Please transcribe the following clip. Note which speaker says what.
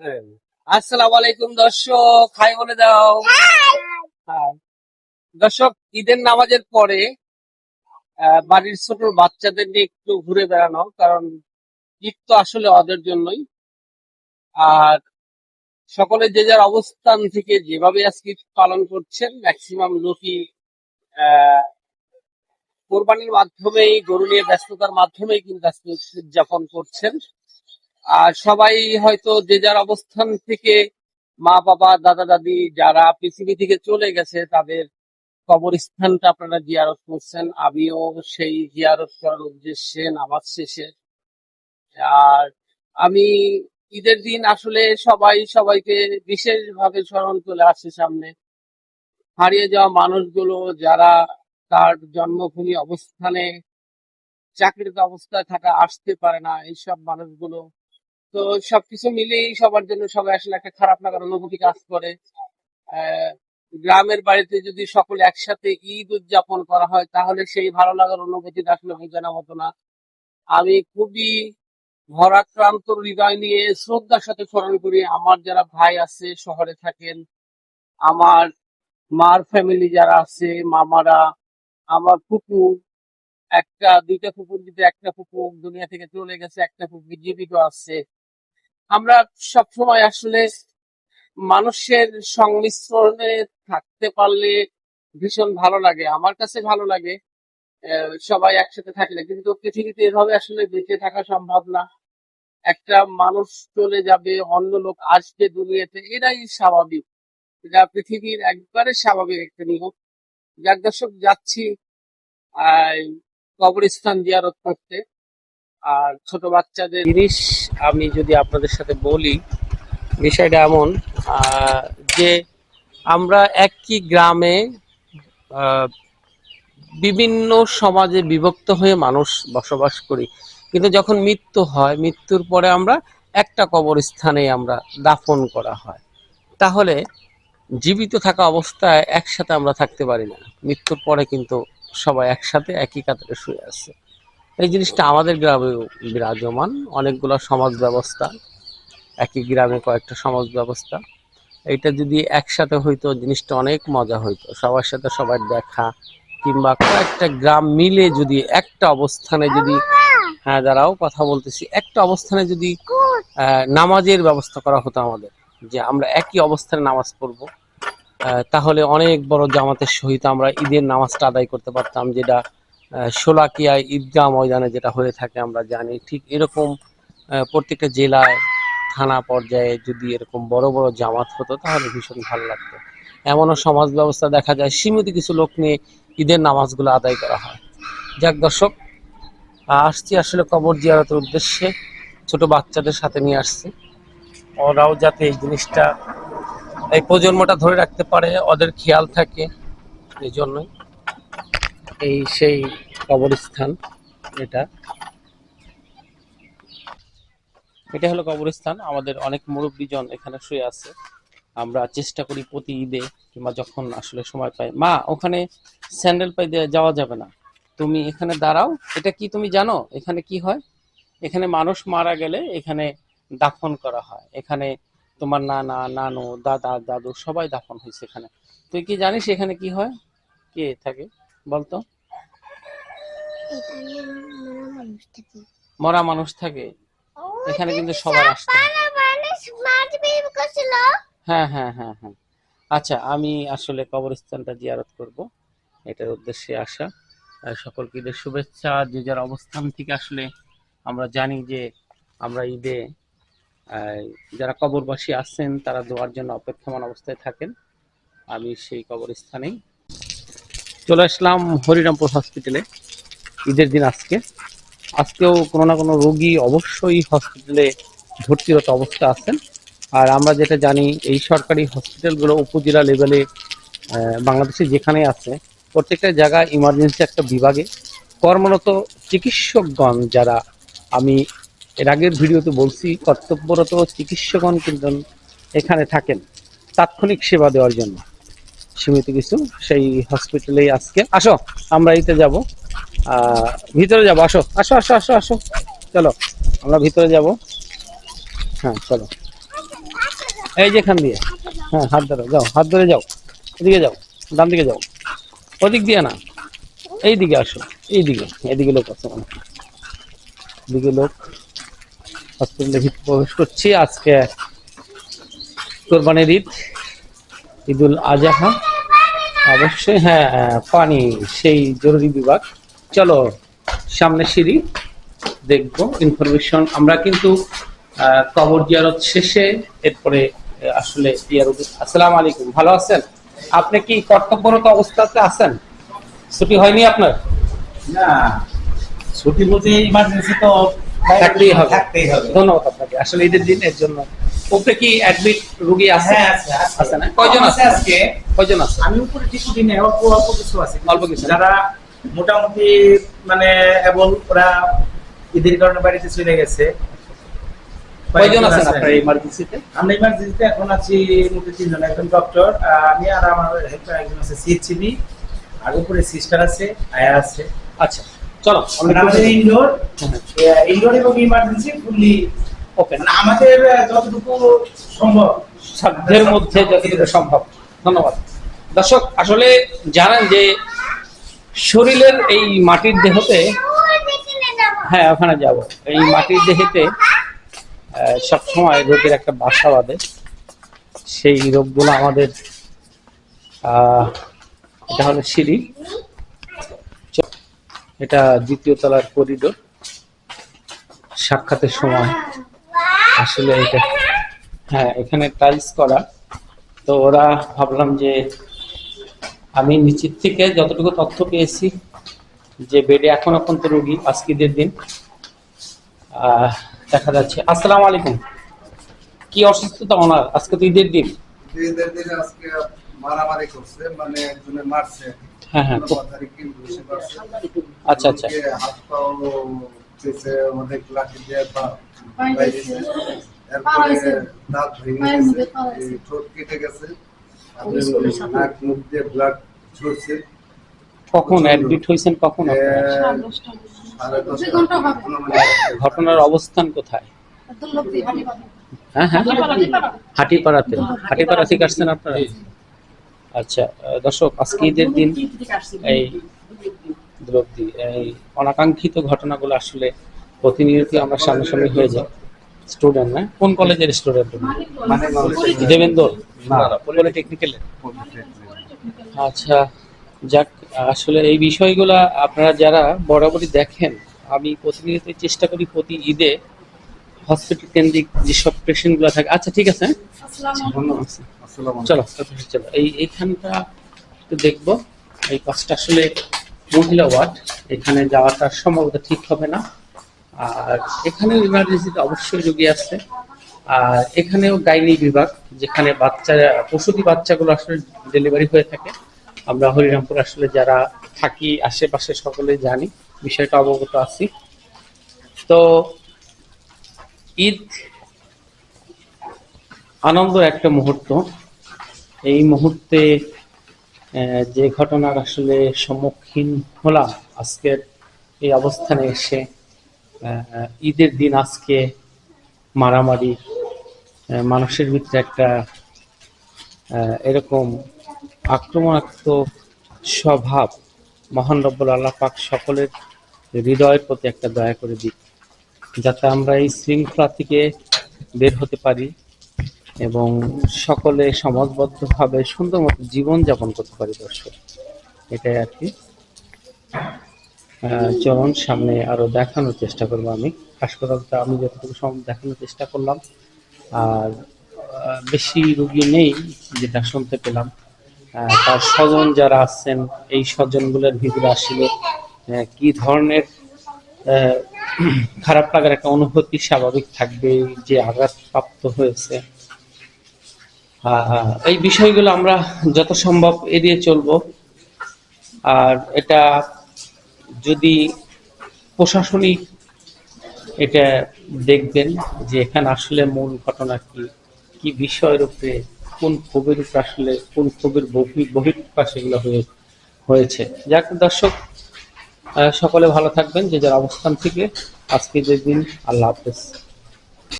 Speaker 1: হ্যাঁ। আসসালামু আলাইকুম দর্শক। হাই বলে দাও। হ্যাঁ। দর্শক ঈদের নামাজের পরে বাড়ির ছোট বাচ্চাদের নিয়ে একটু ঘুরে বেড়ানো কারণ ঈদ তো আসলে ওদের জন্যই। আর সকলে যে যার অবস্থান থেকে যেভাবে আজকে পালন করছেন ম্যাক্সিমাম লোকই আহ কোরবানির মাধ্যমেই গরু নিয়ে ব্যস্ততার মাধ্যমেই কিন্তু আজকে উদযাপন করছেন। আর সবাই হয়তো যে যার অবস্থান থেকে মা, বাবা, দাদা, দাদি যারা পৃথিবী থেকে চলে গেছে, তাদের কবরস্থানটা আপনারা জিয়ারত করছেন। আমিও সেই জিয়ারত করার উদ্দেশ্যে নামাজ শেষে। আর আমি ঈদের দিন আসলে সবাই সবাইকে বিশেষভাবে স্মরণ চলে আসছে সামনে। হারিয়ে যাওয়া মানুষগুলো যারা তার জন্মভূমি অবস্থানে চাকরিরত অবস্থায় থাকা, আসতে পারে না, এইসব মানুষগুলো তো সবকিছু মিলেই সবার জন্য সবাই আসলে একটা খারাপ লাগার অনুভূতি কাজ করে। গ্রামের বাড়িতে যদি সকলে একসাথে ঈদ উদযাপন করা হয়, তাহলে সেই ভালো লাগার অনুভূতিটা আসলে বোঝানো হতো না। আমি খুবই ভরাক্রান্ত হৃদয় নিয়ে শ্রদ্ধার সাথে স্মরণ করি, আমার যারা ভাই আছে, শহরে থাকেন, আমার মার ফ্যামিলি যারা আছে, মামারা, আমার ফুপু, একটা, দুইটা ফুপুর কিন্তু একটা ফুপু দুনিয়া থেকে চলে গেছে, একটা ফুপু জীবিত আছে। আমরা সবসময় আসলে মানুষের সংমিশ্রণে থাকতে পারলে ভীষণ ভালো লাগে। আমার কাছে ভালো লাগে সবাই একসাথে থাকলে। কিন্তু পৃথিবীতে এভাবে আসলে বেঁচে থাকা সম্ভব না। একটা মানুষ চলে যাবে, অন্য লোক আসবে দুনিয়াতে, এটাই স্বাভাবিক। এটা পৃথিবীর একবারে স্বাভাবিক একটা নিয়ম। যার দর্শক, যাচ্ছি কবরস্থান জিয়ারত করতে। আর ছোট বাচ্চাদের জিনিস আমি যদি আপনাদের সাথে বলি, বিষয়টা এমন যে আমরা একই গ্রামে বিভিন্ন সমাজে বিভক্ত হয়ে মানুষ বসবাস করি। কিন্তু যখন মৃত্যু হয়, মৃত্যুর পরে আমরা একটা কবরস্থানে আমরা দাফন করা হয়। তাহলে জীবিত থাকা অবস্থায় একসাথে আমরা থাকতে পারি না। মৃত্যুর পরে কিন্তু সবাই একসাথে একই কাতারে শুয়ে আছে। এই জিনিসটা আমাদের গ্রামে বিরাজমান। অনেকগুলো সমাজ ব্যবস্থা, একই গ্রামে কয়েকটা সমাজ ব্যবস্থা। এইটা যদি একসাথে হইতো, জিনিসটা অনেক মজা হইতো। সবার সাথে সবার দেখা কিংবা কয়েকটা গ্রাম মিলে যদি একটা অবস্থানে যদি হ্যাঁ দাঁড়াও, কথা বলতেছি। একটা অবস্থানে যদি নামাজের ব্যবস্থা করা হতো আমাদের, যে আমরা একই অবস্থানে নামাজ পড়ব তাহলে অনেক বড় জামাতের সহিত আমরা ঈদের নামাজটা আদায় করতে পারতাম, যেটা শোলাকিয়া ঈদগাহ ময়দানে যেটা হয়ে থাকে আমরা জানি, ঠিক এরকম প্রত্যেকটা জেলায় থানা পর্যায়ে যদি এরকম বড় বড় জামাত হতো, তাহলে ভীষণ ভালো লাগতো। এমনও সমাজ ব্যবস্থা দেখা যায়, সীমিত কিছু লোক নিয়ে ঈদের নামাজগুলো আদায় করা হয়। যাক দর্শক আসছি আসলে কবর জিয়ারতের উদ্দেশ্যে। ছোট বাচ্চাদের সাথে নিয়ে আসছি। ওরাও যাতে এই জিনিসটা, এই প্রজন্মটা ধরে রাখতে পারে, ওদের খেয়াল থাকে এই জন্যই এই সেই কবরস্থান এটা। এটা হলো কবরস্থান। আমাদের অনেক মুরব্বীজন এখানে শুয়ে আছে। আমরা চেষ্টা করি প্রতি ঈদে কিংবা যখন আসলে সময় পাই। মা, ওখানে স্যান্ডেল পাই দিয়ে যাওয়া যাবে না। তুমি এখানে দাঁড়াও। এটা কি তুমি জানো? এখানে কি হয়? এখানে মানুষ মারা গেলে এখানে দাফন করা হয়। এখানে তোমার নানা, নানু, দাদা, দাদু সবাই দাফন হয়েছে এখানে তুই কি জানিস এখানে কি হয়? কে থাকে? বলতো?
Speaker 2: মরা মানুষ থাকে।
Speaker 1: এখানে কিন্তু সবার আসতে হয়। হ্যাঁ হ্যাঁ হ্যাঁ। আচ্ছা আমি আসলে কবরস্থানটা জিয়ারত করব। এটার উদ্দেশ্যে আসা। আর সকলকে ঈদের শুভেচ্ছা। যে যার অবস্থান থেকে আসলে আমরা জানি যে আমরা ঈদে আহ, যারা কবরবাসী আছেন তারা দোয়ার জন্য অপেক্ষমান অবস্থায় থাকেন। আমি সেই কবরস্থানেই চলে আসলাম হরিরামপুর হসপিটালে ঈদের দিন আজকে। আজকেও কোনো না কোনো রোগী অবশ্যই হসপিটালে ভর্তিরত অবস্থা আছেন। আর আমরা যেটা জানি, এই সরকারি হসপিটালগুলো উপজেলা লেভেলে বাংলাদেশে যেখানে আছে, প্রত্যেকটা জায়গায় ইমার্জেন্সি একটা বিভাগে। কর্মরত চিকিৎসকগণ যারা, আমি এর আগের ভিডিওতে বলছি, কর্তব্যরত চিকিৎসকগণ কিন্তু এখানে থাকেন। তাৎক্ষণিক সেবা দেওয়ার জন্য। সীমিত কিছু, সেই হসপিটালেই আজকে। আসো, আমরা এইতে যাব। ভিতরে যাব। আসো আসো আসো আসো আসো। চলো, আমরা ভিতরে যাব। হ্যাঁ চলো। এই যে এখান দিয়ে। হ্যাঁ হাত ধরো, যাও, হাত ধরে যাও। এদিকে যাও, ডান দিকে যাও। ওদিক দিয়ে না। এই দিকে আসো এই দিকে এদিকে লোক আছে এদিকে লোক হসপিটালে ভিতরে প্রবেশ করছি। আজকে কোরবানির ঈদ, ঈদুল আজহা। অবশ্যই হ্যাঁ পানি সেই জরুরি বিভাগ। চলো সামনে সিঁড়ি দেখব ইনফরমেশন আমরা কিন্তু কবর জিয়ারত শেষে এরপরে আসলে আসসালামু আলাইকুম ভালো আছেন? আপনি কি কর্তব্যরত অবস্থাতে আছেন? ছুটি হয়নি আপনার?
Speaker 3: না ছুটি বলতে ইমার্জেন্সি তো
Speaker 1: থাকতেই হবে।
Speaker 3: থাকতেই হবে।
Speaker 1: ধন্যবাদ আপনাকে। আসলে ঈদের দিন এর জন্য উপরে কি অ্যাডমিট রুগী আছে?
Speaker 3: হ্যাঁ আছে আছে।
Speaker 1: না? কয়জন আছে?
Speaker 3: আজকে।
Speaker 1: কয়জন আছে?
Speaker 3: আমি উপরে ঠিক দিনে অল্প অল্প কিছু আছে।
Speaker 1: অল্প কিছু।
Speaker 3: যারা মোটামুটি মানে এবং ওরা ঈদের কারণে বাড়িতে চলে গেছে।
Speaker 1: কয়জন আছেন আপনার ইমার্জেন্সিতে
Speaker 3: আমরা ইমার্জেন্সিতে এখন আছি মোটে তিনজন একজন ডক্টর আমি আর আমার হেল্পার একজন আছে সিএইচসিবি আর উপরে সিস্টার আছে আয়া আছে।
Speaker 1: আচ্ছা চলো
Speaker 3: আমরা আমাদের ইনডোর ইনডোর এবং ইমার্জেন্সি ফুললি
Speaker 1: ওকে
Speaker 3: মানে আমাদের যতটুকু সম্ভব।
Speaker 1: সাধ্যের মধ্যে যতটুকু সম্ভব। ধন্যবাদ। দর্শক আসলে জানেন যে শরীরের এই মাটির দেহতে হ্যাঁ ওখানে যাব। এই মাটির দেহেতে সবসময় রোগের একটা বাসা বাঁধে। সেই রোগগুলো আমাদের এটা হলো সিঁড়ি। এটা দ্বিতীয় তলার করিডোর সাক্ষাতের সময়। আসলে এটা হ্যাঁ এখানে টাইলস করা। তো ওরা ভাবলাম যে আমি নিচের থেকে যতটুকু তথ্য পেয়েছি যে বেডে এখন পর্যন্ত রোগী আজকে ঈদের দিন দেখা যাচ্ছে। আসসালামু আলাইকুম। কি অসুস্থতা ওনার? আজকে তো ঈদের দিন।
Speaker 4: ঈদের দিনে আজকে মারামারি করছে মানে একজনে মারছে।
Speaker 1: হ্যাঁ হ্যাঁ। আচ্ছা আচ্ছা।
Speaker 4: হাত পাও পেছে অনেক লাঠি দিয়ে এরপরে দাঁত ভেঙে গেছে ঠোঁট কেটে গেছে। নাক মুখ দিয়ে ব্লাড ঝরছে।
Speaker 1: কখন? অ্যাডমিট হয়েছেন কখন
Speaker 4: অনুমানিক
Speaker 1: ঘটনার অবস্থান কোথায়? হ্যাঁ হ্যাঁ। হাটিপাড়াতে। হাটিপাড়া। থেকে আসছেন আপনারা? আচ্ছা আহ, দর্শক আজকে ঈদের দিন এই দ্রব্দি এই অনাকাঙ্ক্ষিত ঘটনাগুলো আসলে প্রতিনিয়ত আমরা সামনাসামনি হয়ে যাই। স্টুডেন্ট না? কোন কলেজের স্টুডেন্ট
Speaker 4: মানে
Speaker 1: দেবেন্দ্র না আচ্ছা যাক আসলে এই বিষয়গুলা আপনারা যারা বরাবরই দেখেন আমি প্রতিনিয়ত চেষ্টা করি প্রতি ঈদে হসপিটাল কেন্দ্রিক যেসব পেশেন্টগুলো থাকে। আচ্ছা ঠিক আছে চলো চলো। এই এইখানটা একটু দেখব। এই কাজটা আসলে মহিলা ওয়ার্ড, এখানে যাওয়াটা সম্ভবত ঠিক হবে না। আর এখানে ইমার্জেন্সিতে অবশ্যই রোগী আছে। আর এখানেও গাইনি বিভাগ, যেখানে বাচ্চা প্রসূতি বাচ্চাগুলো আসলে ডেলিভারি হয়ে থাকে। আমরা হরিরামপুর আসলে যারা থাকি, আশেপাশে সকলে জানি, বিষয়টা অবগত আছি। তো ঈদ আনন্দ একটা মুহূর্ত। এই মুহূর্তে যে ঘটনার আসলে সম্মুখীন হলাম আজকের এই অবস্থানে এসে ঈদের দিন আজকে মারামারি মানুষের ভিতরে একটা এরকম আক্রমণাত্মক স্বভাব মহান রব্বুল আল্লাহ পাক সকলের হৃদয়ের প্রতি একটা দয়া করে দিক, যাতে আমরা এই শৃঙ্খলা থেকে বের হতে পারি। এবং সকলে সমাজবদ্ধভাবে সুন্দর মতো জীবন যাপন করতে পারি দর্শক। এটাই আর কি। চলুন, সামনে আরও দেখানোর চেষ্টা করব আমি। হাসপাতালটা আমি যতটুকু সম্ভব দেখানোর চেষ্টা করলাম। আর বেশি রুগী নেই যেটা শুনতে পেলাম। তার স্বজন যারা আছেন, এই স্বজনগুলোর ভিতরে আসলে কি ধরনের খারাপ লাগার একটা অনুভূতি স্বাভাবিক থাকবে যে আঘাতপ্রাপ্ত হয়েছে। এই বিষয়গুলো আমরা যত সম্ভব এড়িয়ে চলবো। আর এটা যদি প্রশাসনিক এটা দেখবেন যে এখানে আসলে মূল ঘটনা কি কি বিষয়ের উপরে কোন ক্ষোভের উপরে আসলে, কোন ক্ষোভের বহি- বহিঃপ্রকাশ এগুলো হয়ে, হয়েছে। যাক দর্শক সকলে ভালো থাকবেন, যে যার অবস্থান থেকে আজকে যে দিন। আল্লাহ হাফেজ।